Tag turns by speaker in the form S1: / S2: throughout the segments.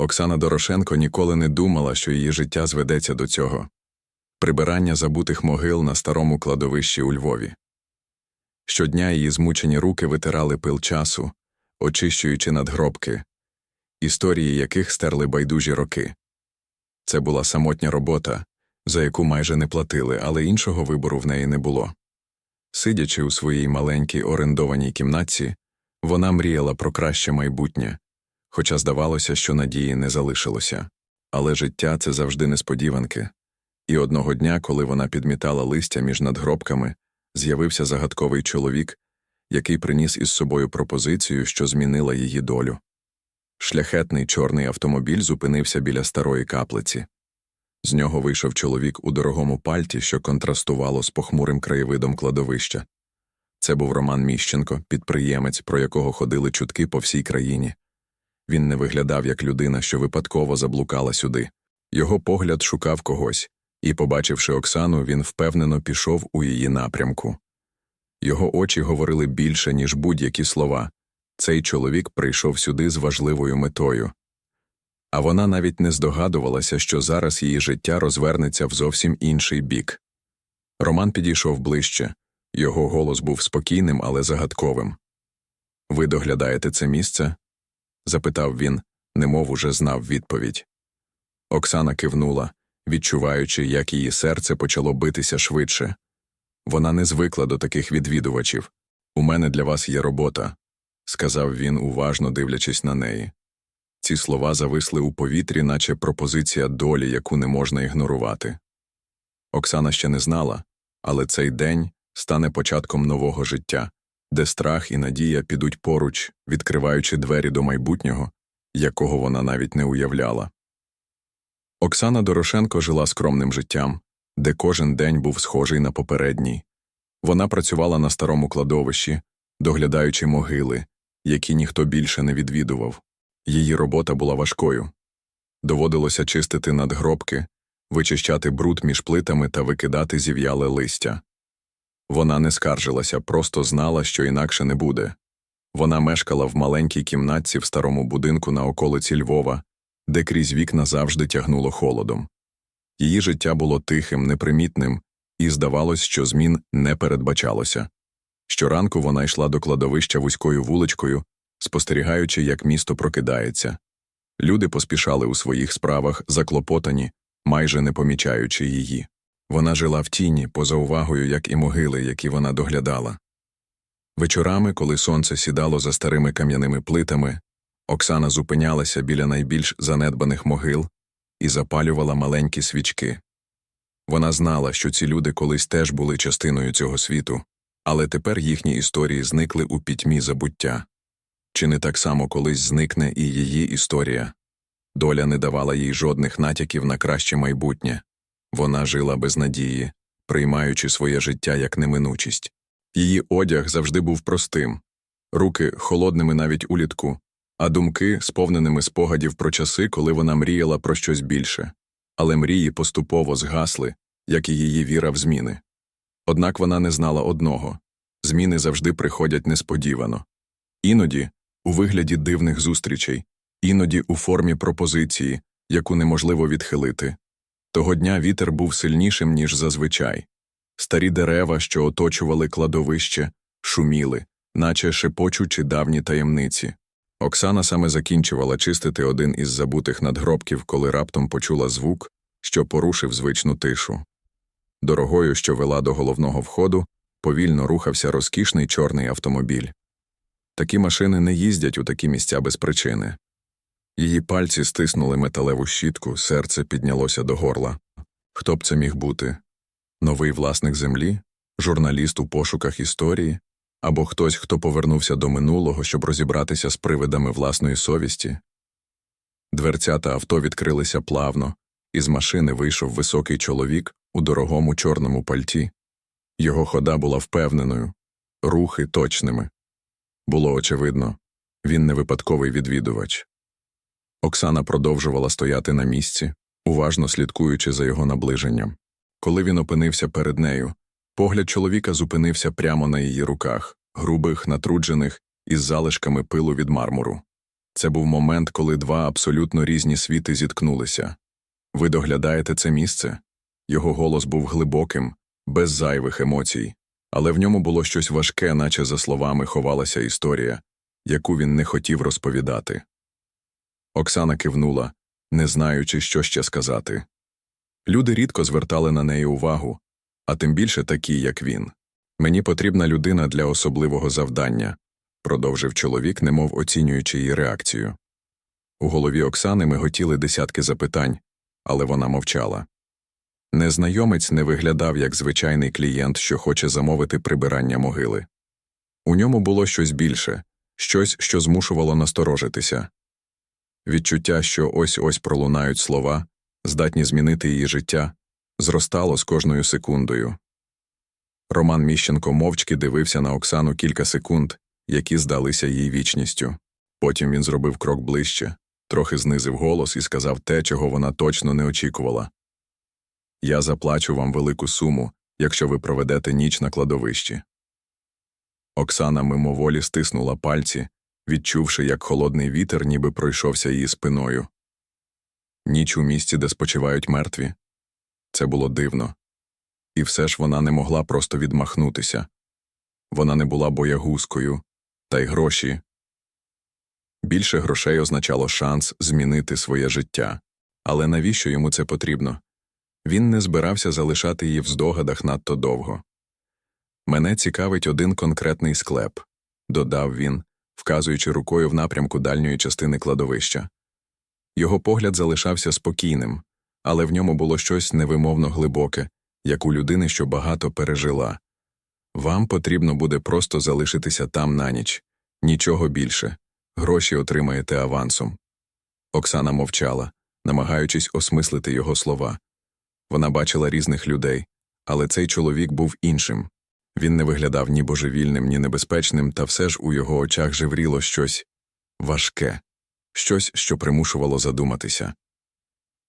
S1: Оксана Дорошенко ніколи не думала, що її життя зведеться до цього прибирання забутих могил на старому кладовищі у Львові. Щодня її змучені руки витирали пил часу, очищуючи надгробки, історії яких стерли байдужі роки. Це була самотня робота, за яку майже не платили, але іншого вибору в неї не було. Сидячи у своїй маленькій орендованій кімнатці, вона мріяла про краще майбутнє, хоча здавалося, що надії не залишилося. Але життя це завжди несподіванки. І одного дня, коли вона підмітала листя між надгробками, з'явився загадковий чоловік, який приніс із собою пропозицію, що змінила її долю. Шляхетний чорний автомобіль зупинився біля старої каплиці. З нього вийшов чоловік у дорогому пальті, що контрастувало з похмурим краєвидом кладовища. Це був Роман Міщенко, підприємець, про якого ходили чутки по всій країні. Він не виглядав як людина, що випадково заблукала сюди. Його погляд шукав когось, і, побачивши Оксану, він впевнено пішов у її напрямку. Його очі говорили більше, ніж будь-які слова. Цей чоловік прийшов сюди з важливою метою. А вона навіть не здогадувалася, що зараз її життя розвернеться в зовсім інший бік. Роман підійшов ближче, його голос був спокійним, але загадковим. Ви доглядаєте це місце? Запитав він, немов уже знав відповідь. Оксана кивнула, відчуваючи, як її серце почало битися швидше. Вона не звикла до таких відвідувачів. У мене для вас є робота, сказав він, уважно дивлячись на неї. Ці слова зависли у повітрі, наче пропозиція долі, яку не можна ігнорувати. Оксана ще не знала, але цей день стане початком нового життя, де страх і надія підуть поруч, відкриваючи двері до майбутнього, якого вона навіть не уявляла. Оксана Дорошенко жила скромним життям, де кожен день був схожий на попередній. Вона працювала на старому кладовищі, доглядаючи могили, які ніхто більше не відвідував. Її робота була важкою. Доводилося чистити надгробки, вичищати бруд між плитами та викидати зів'яле листя. Вона не скаржилася, просто знала, що інакше не буде. Вона мешкала в маленькій кімнатці в старому будинку на околиці Львова, де крізь вікна завжди тягнуло холодом. Її життя було тихим, непримітним, і здавалось, що змін не передбачалося. Щоранку вона йшла до кладовища вузькою вуличкою, спостерігаючи, як місто прокидається. Люди поспішали у своїх справах, заклопотані, майже не помічаючи її. Вона жила в тіні, поза увагою, як і могили, які вона доглядала. Вечорами, коли сонце сідало за старими кам'яними плитами, Оксана зупинялася біля найбільш занедбаних могил і запалювала маленькі свічки. Вона знала, що ці люди колись теж були частиною цього світу, але тепер їхні історії зникли у пітьмі забуття. Чи не так само колись зникне і її історія? Доля не давала їй жодних натяків на краще майбутнє. Вона жила без надії, приймаючи своє життя як неминучість. Її одяг завжди був простим, руки холодними навіть улітку, а думки сповненими спогадів про часи, коли вона мріяла про щось більше. Але мрії поступово згасли, як і її віра в зміни. Однак вона не знала одного зміни завжди приходять несподівано. Іноді у вигляді дивних зустрічей, іноді у формі пропозиції, яку неможливо відхилити. Того дня вітер був сильнішим, ніж зазвичай. Старі дерева, що оточували кладовище, шуміли, наче шепочучи давні таємниці. Оксана саме закінчувала чистити один із забутих надгробків, коли раптом почула звук, що порушив звичну тишу. Дорогою, що вела до головного входу, повільно рухався розкішний чорний автомобіль. Такі машини не їздять у такі місця без причини. Її пальці стиснули металеву щітку, серце піднялося до горла. Хто б це міг бути? Новий власник землі, журналіст у пошуках історії, або хтось, хто повернувся до минулого, щоб розібратися з привидами власної совісті. Дверцята авто відкрилися плавно, і з машини вийшов високий чоловік у дорогому чорному пальті. Його хода була впевненою, рухи точними. Було очевидно, він не випадковий відвідувач. Оксана продовжувала стояти на місці, уважно слідкуючи за його наближенням. Коли він опинився перед нею, погляд чоловіка зупинився прямо на її руках, грубих, натруджених, із залишками пилу від мармуру. Це був момент, коли два абсолютно різні світи зіткнулися. Ви доглядаєте це місце? Його голос був глибоким, без зайвих емоцій, але в ньому було щось важке, наче за словами ховалася історія, яку він не хотів розповідати. Оксана кивнула, не знаючи, що ще сказати. Люди рідко звертали на неї увагу, а тим більше такі, як він. Мені потрібна людина для особливого завдання, продовжив чоловік, немов оцінюючи її реакцію. У голові Оксани ми готіли десятки запитань, але вона мовчала. Незнайомець не виглядав як звичайний клієнт, що хоче замовити прибирання могили. У ньому було щось більше, щось, що змушувало насторожитися. Відчуття, що ось ось пролунають слова, здатні змінити її життя, зростало з кожною секундою. Роман Міщенко мовчки дивився на Оксану кілька секунд, які здалися їй вічністю. Потім він зробив крок ближче, трохи знизив голос і сказав те, чого вона точно не очікувала. Я заплачу вам велику суму, якщо ви проведете ніч на кладовищі. Оксана мимоволі стиснула пальці, відчувши, як холодний вітер ніби пройшовся її спиною. Ніч у місці, де спочивають мертві. Це було дивно. І все ж вона не могла просто відмахнутися. Вона не була боягузкою, та й гроші. Більше грошей означало шанс змінити своє життя. Але навіщо йому це потрібно? Він не збирався залишати її в здогадах надто довго. Мене цікавить один конкретний склеп, додав він, вказуючи рукою в напрямку дальньої частини кладовища. Його погляд залишався спокійним, але в ньому було щось невимовно глибоке, як у людини, що багато пережила. Вам потрібно буде просто залишитися там на ніч, нічого більше, гроші отримаєте авансом. Оксана мовчала, намагаючись осмислити його слова. Вона бачила різних людей, але цей чоловік був іншим. Він не виглядав ні божевільним, ні небезпечним, та все ж у його очах жевріло щось важке, щось, що примушувало задуматися.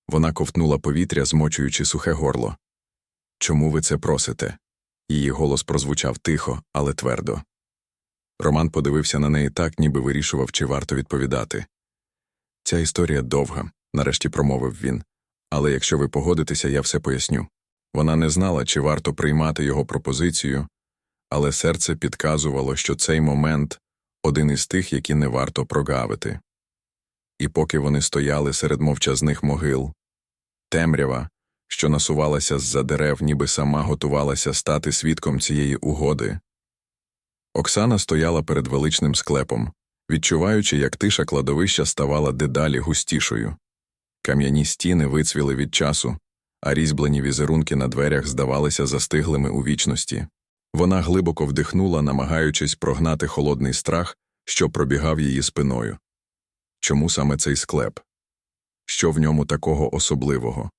S1: Вона ковтнула повітря, змочуючи сухе горло. Чому ви це просите? Її голос прозвучав тихо, але твердо. Роман подивився на неї так, ніби вирішував, чи варто відповідати. Ця історія довга, нарешті промовив він. Але якщо ви погодитеся, я все поясню. Вона не знала, чи варто приймати його пропозицію, але серце підказувало, що цей момент один із тих, які не варто прогавити. І поки вони стояли серед мовчазних могил, темрява, що насувалася з-за дерев, ніби сама готувалася стати свідком цієї угоди. Оксана стояла перед величним склепом, відчуваючи, як тиша кладовища ставала дедалі густішою. Кам'яні стіни вицвіли від часу, а різьблені візерунки на дверях здавалися застиглими у вічності. Вона глибоко вдихнула, намагаючись прогнати холодний страх, що пробігав її спиною. Чому саме цей склеп? Що в ньому такого особливого?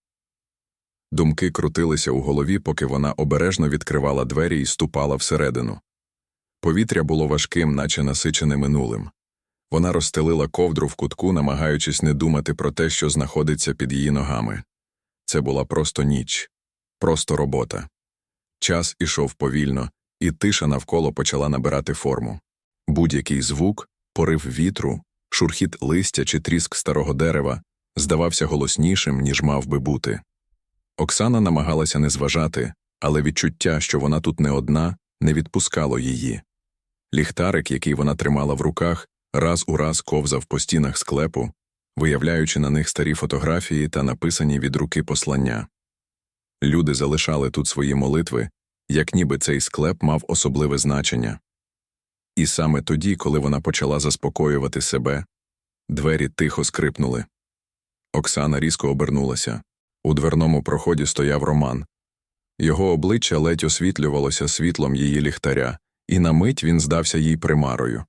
S1: Думки крутилися у голові, поки вона обережно відкривала двері і ступала всередину. Повітря було важким, наче насичене минулим. Вона розстелила ковдру в кутку, намагаючись не думати про те, що знаходиться під її ногами. Це була просто ніч, просто робота. Час ішов повільно, і тиша навколо почала набирати форму. Будь-який звук, порив вітру, шурхіт листя чи тріск старого дерева здавався голоснішим, ніж мав би бути. Оксана намагалася не зважати, але відчуття, що вона тут не одна, не відпускало її. Ліхтарик, який вона тримала в руках, раз у раз ковзав по стінах склепу, виявляючи на них старі фотографії та написані від руки послання. Люди залишали тут свої молитви, як ніби цей склеп мав особливе значення. І саме тоді, коли вона почала заспокоювати себе, двері тихо скрипнули. Оксана різко обернулася. У дверному проході стояв Роман. Його обличчя ледь освітлювалося світлом її ліхтаря, і на мить він здався їй примарою.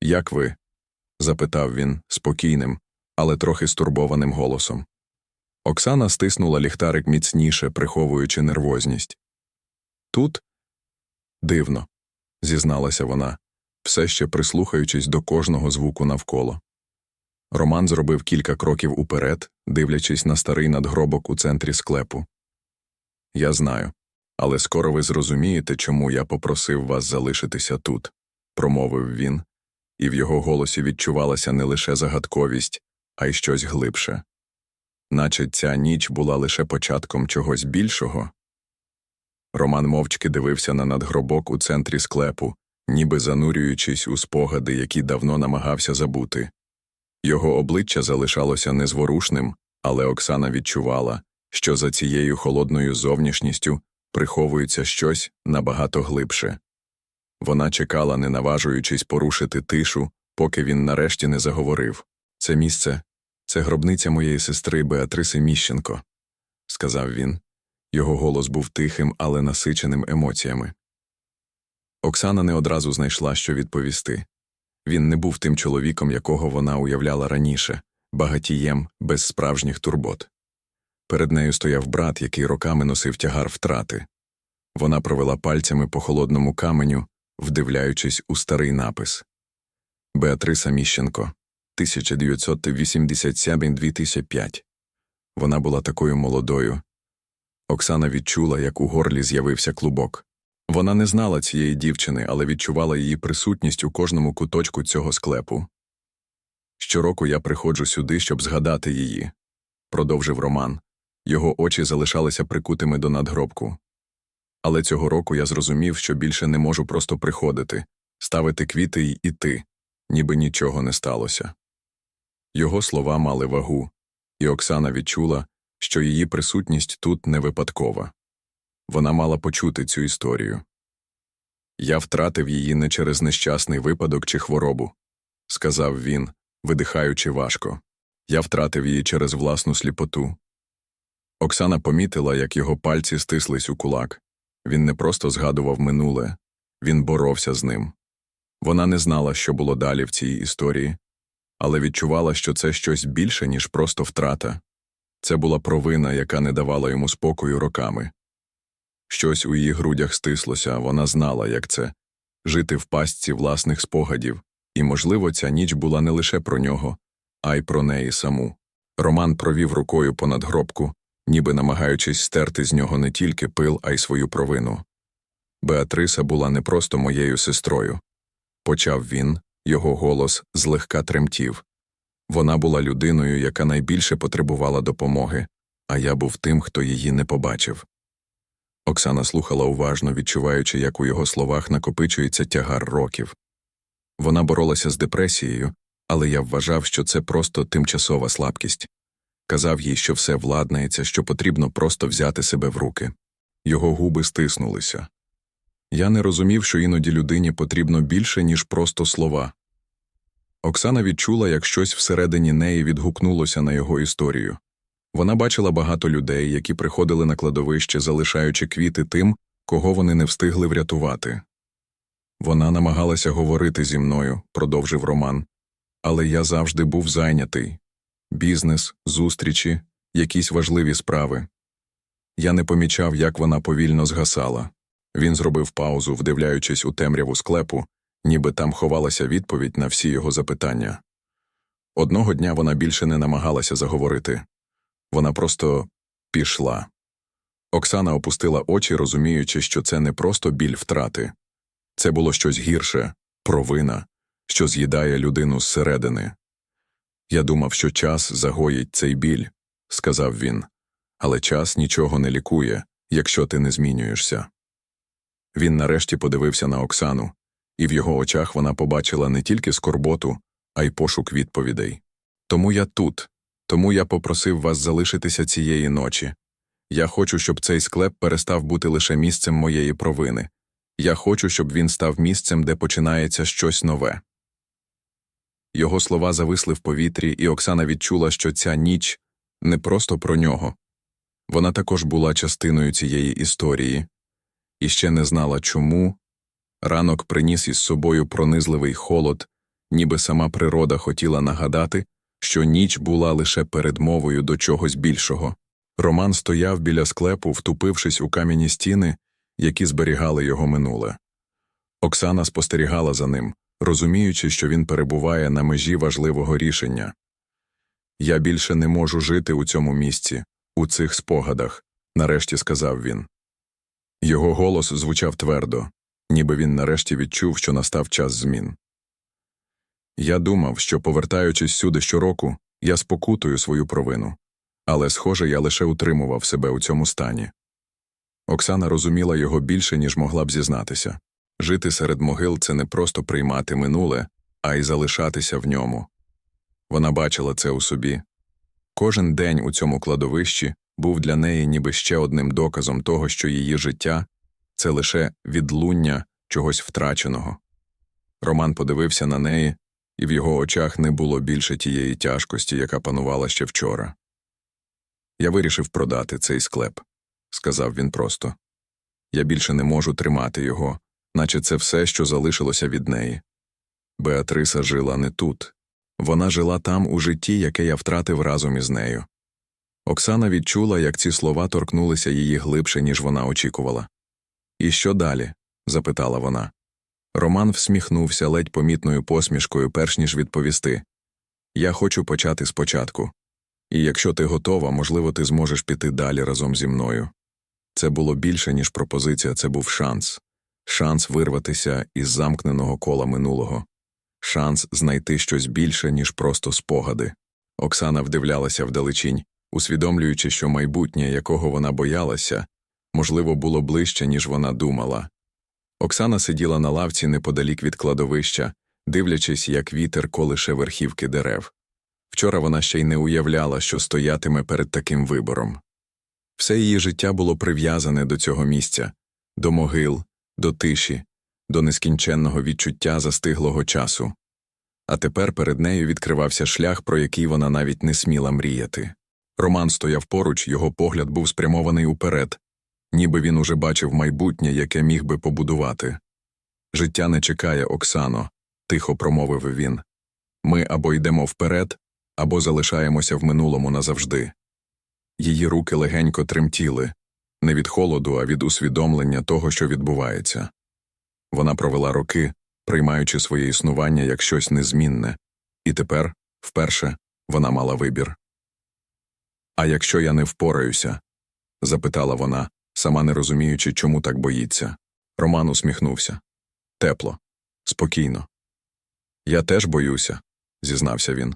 S1: Як ви? запитав він спокійним, але трохи стурбованим голосом. Оксана стиснула ліхтарик міцніше, приховуючи нервозність. Тут дивно, зізналася вона, все ще прислухаючись до кожного звуку навколо. Роман зробив кілька кроків уперед, дивлячись на старий надгробок у центрі склепу. Я знаю, але скоро ви зрозумієте, чому я попросив вас залишитися тут, промовив він, і в його голосі відчувалася не лише загадковість, а й щось глибше. Наче ця ніч була лише початком чогось більшого. Роман мовчки дивився на надгробок у центрі склепу, ніби занурюючись у спогади, які давно намагався забути. Його обличчя залишалося незворушним, але Оксана відчувала, що за цією холодною зовнішністю приховується щось набагато глибше. Вона чекала, не наважуючись порушити тишу, поки він нарешті не заговорив. Це місце це гробниця моєї сестри Беатриси Міщенко, сказав він. Його голос був тихим, але насиченим емоціями. Оксана не одразу знайшла, що відповісти. Він не був тим чоловіком, якого вона уявляла раніше, багатієм без справжніх турбот. Перед нею стояв брат, який роками носив тягар втрати. Вона провела пальцями по холодному каменю, вдивляючись у старий напис Беатриса Міщенко, 1987-2005. Вона була такою молодою. Оксана відчула, як у горлі з'явився клубок. Вона не знала цієї дівчини, але відчувала її присутність у кожному куточку цього склепу. Щороку я приходжу сюди, щоб згадати її, продовжив Роман. Його очі залишалися прикутими до надгробку. Але цього року я зрозумів, що більше не можу просто приходити, ставити квіти й іти, ніби нічого не сталося. Його слова мали вагу, і Оксана відчула, що її присутність тут не випадкова. Вона мала почути цю історію. Я втратив її не через нещасний випадок чи хворобу, сказав він, видихаючи важко. Я втратив її через власну сліпоту. Оксана помітила, як його пальці стислись у кулак. Він не просто згадував минуле, він боровся з ним. Вона не знала, що було далі в цій історії, але відчувала, що це щось більше, ніж просто втрата. Це була провина, яка не давала йому спокою роками. Щось у її грудях стислося, вона знала, як це жити в пастці власних спогадів, і, можливо, ця ніч була не лише про нього, а й про неї саму. Роман провів рукою понад гробку, ніби намагаючись стерти з нього не тільки пил, а й свою провину. Беатриса була не просто моєю сестрою. Почав він, його голос злегка тремтів. Вона була людиною, яка найбільше потребувала допомоги, а я був тим, хто її не побачив. Оксана слухала уважно, відчуваючи, як у його словах накопичується тягар років. Вона боролася з депресією, але я вважав, що це просто тимчасова слабкість. Казав їй, що все владнається, що потрібно просто взяти себе в руки. Його губи стиснулися. Я не розумів, що іноді людині потрібно більше, ніж просто слова. Оксана відчула, як щось всередині неї відгукнулося на його історію. Вона бачила багато людей, які приходили на кладовище, залишаючи квіти тим, кого вони не встигли врятувати. Вона намагалася говорити зі мною, продовжив Роман, але я завжди був зайнятий бізнес, зустрічі, якісь важливі справи. Я не помічав, як вона повільно згасала. Він зробив паузу, вдивляючись у темряву склепу, ніби там ховалася відповідь на всі його запитання. Одного дня вона більше не намагалася заговорити. Вона просто пішла. Оксана опустила очі, розуміючи, що це не просто біль втрати. Це було щось гірше, провина, що з'їдає людину зсередини. Я думав, що час загоїть цей біль, сказав він, але час нічого не лікує, якщо ти не змінюєшся. Він нарешті подивився на Оксану, і в його очах вона побачила не тільки скорботу, а й пошук відповідей. Тому я тут, тому я попросив вас залишитися цієї ночі. Я хочу, щоб цей склеп перестав бути лише місцем моєї провини. Я хочу, щоб він став місцем, де починається щось нове. Його слова зависли в повітрі, і Оксана відчула, що ця ніч не просто про нього. Вона також була частиною цієї історії і ще не знала чому. Ранок приніс із собою пронизливий холод, ніби сама природа хотіла нагадати, що ніч була лише передмовою до чогось більшого. Роман стояв біля склепу, втупившись у кам'яні стіни, які зберігали його минуле. Оксана спостерігала за ним, розуміючи, що він перебуває на межі важливого рішення. Я більше не можу жити у цьому місці, у цих спогадах, нарешті сказав він. Його голос звучав твердо, ніби він нарешті відчув, що настав час змін. Я думав, що, повертаючись сюди щороку, я спокутую свою провину. Але, схоже, я лише утримував себе у цьому стані. Оксана розуміла його більше, ніж могла б зізнатися. Жити серед могил це не просто приймати минуле, а й залишатися в ньому. Вона бачила це у собі. Кожен день у цьому кладовищі був для неї ніби ще одним доказом того, що її життя це лише відлуння чогось втраченого. Роман подивився на неї, і в його очах не було більше тієї тяжкості, яка панувала ще вчора. Я вирішив продати цей склеп, сказав він просто. Я більше не можу тримати його, наче це все, що залишилося від неї. Беатриса жила не тут. Вона жила там у житті, яке я втратив разом із нею. Оксана відчула, як ці слова торкнулися її глибше, ніж вона очікувала. І що далі? запитала вона. Роман всміхнувся ледь помітною посмішкою, перш ніж відповісти. Я хочу почати спочатку. І якщо ти готова, можливо, ти зможеш піти далі разом зі мною. Це було більше, ніж пропозиція, це був шанс шанс вирватися із замкненого кола минулого, шанс знайти щось більше, ніж просто спогади. Оксана вдивлялася вдалечінь, усвідомлюючи, що майбутнє, якого вона боялася, можливо, було ближче, ніж вона думала. Оксана сиділа на лавці неподалік від кладовища, дивлячись, як вітер колише верхівки дерев. Вчора вона ще й не уявляла, що стоятиме перед таким вибором. Все її життя було прив'язане до цього місця, до могил, до тиші, до нескінченного відчуття застиглого часу. А тепер перед нею відкривався шлях, про який вона навіть не сміла мріяти. Роман стояв поруч, його погляд був спрямований уперед, ніби він уже бачив майбутнє, яке міг би побудувати. Життя не чекає, Оксано, тихо промовив він. Ми або йдемо вперед, або залишаємося в минулому назавжди. Її руки легенько тремтіли, не від холоду, а від усвідомлення того, що відбувається. Вона провела роки, приймаючи своє існування як щось незмінне, і тепер, вперше, вона мала вибір. А якщо я не впораюся? запитала вона, сама не розуміючи, чому так боїться. Роман усміхнувся. Тепло, спокійно. Я теж боюся, зізнався він.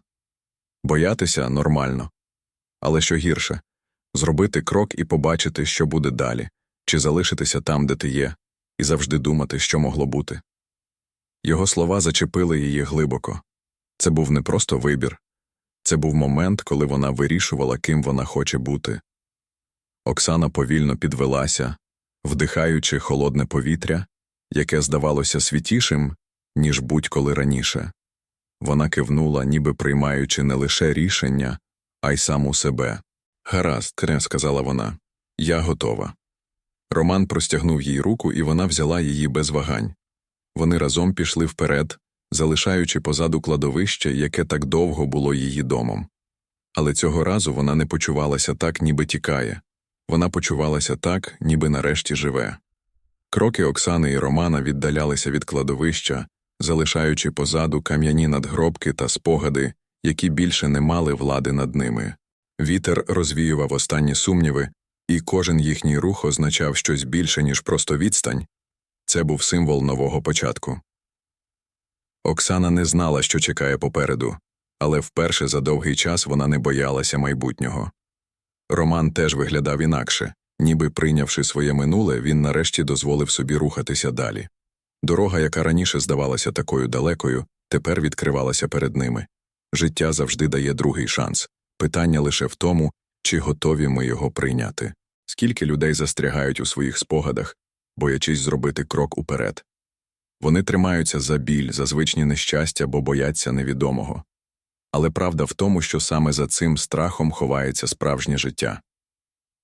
S1: Боятися нормально. Але що гірше зробити крок і побачити, що буде далі, чи залишитися там, де ти є, і завжди думати, що могло бути. Його слова зачепили її глибоко. Це був не просто вибір, це був момент, коли вона вирішувала, ким вона хоче бути. Оксана повільно підвелася, вдихаючи холодне повітря, яке здавалося світішим, ніж будь-коли раніше. Вона кивнула, ніби приймаючи не лише рішення, а й саму себе. Гаразд, сказала вона, я готова. Роман простягнув їй руку, і вона взяла її без вагань. Вони разом пішли вперед, залишаючи позаду кладовище, яке так довго було її домом. Але цього разу вона не почувалася так, ніби тікає. Вона почувалася так, ніби нарешті живе. Кроки Оксани і Романа віддалялися від кладовища, залишаючи позаду кам'яні надгробки та спогади, які більше не мали влади над ними. Вітер розвіював останні сумніви, і кожен їхній рух означав щось більше, ніж просто відстань це був символ нового початку. Оксана не знала, що чекає попереду, але вперше за довгий час вона не боялася майбутнього. Роман теж виглядав інакше, ніби прийнявши своє минуле, він нарешті дозволив собі рухатися далі. Дорога, яка раніше здавалася такою далекою, тепер відкривалася перед ними. Життя завжди дає другий шанс. Питання лише в тому, чи готові ми його прийняти. Скільки людей застрягають у своїх спогадах, боячись зробити крок уперед. Вони тримаються за біль, за звичні нещастя, бо бояться невідомого. Але правда в тому, що саме за цим страхом ховається справжнє життя.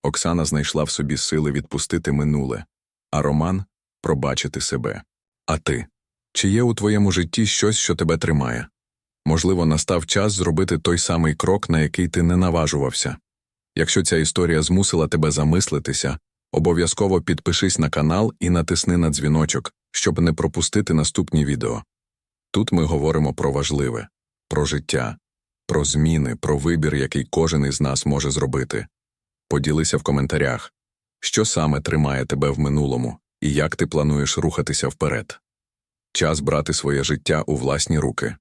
S1: Оксана знайшла в собі сили відпустити минуле, а Роман пробачити себе. А ти? Чи є у твоєму житті щось, що тебе тримає? Можливо, настав час зробити той самий крок, на який ти не наважувався. Якщо ця історія змусила тебе замислитися, обов'язково підпишись на канал і натисни на дзвіночок, щоб не пропустити наступні відео. Тут ми говоримо про важливе, про життя, про зміни, про вибір, який кожен із нас може зробити. Поділися в коментарях, що саме тримає тебе в минулому і як ти плануєш рухатися вперед. Час брати своє життя у власні руки.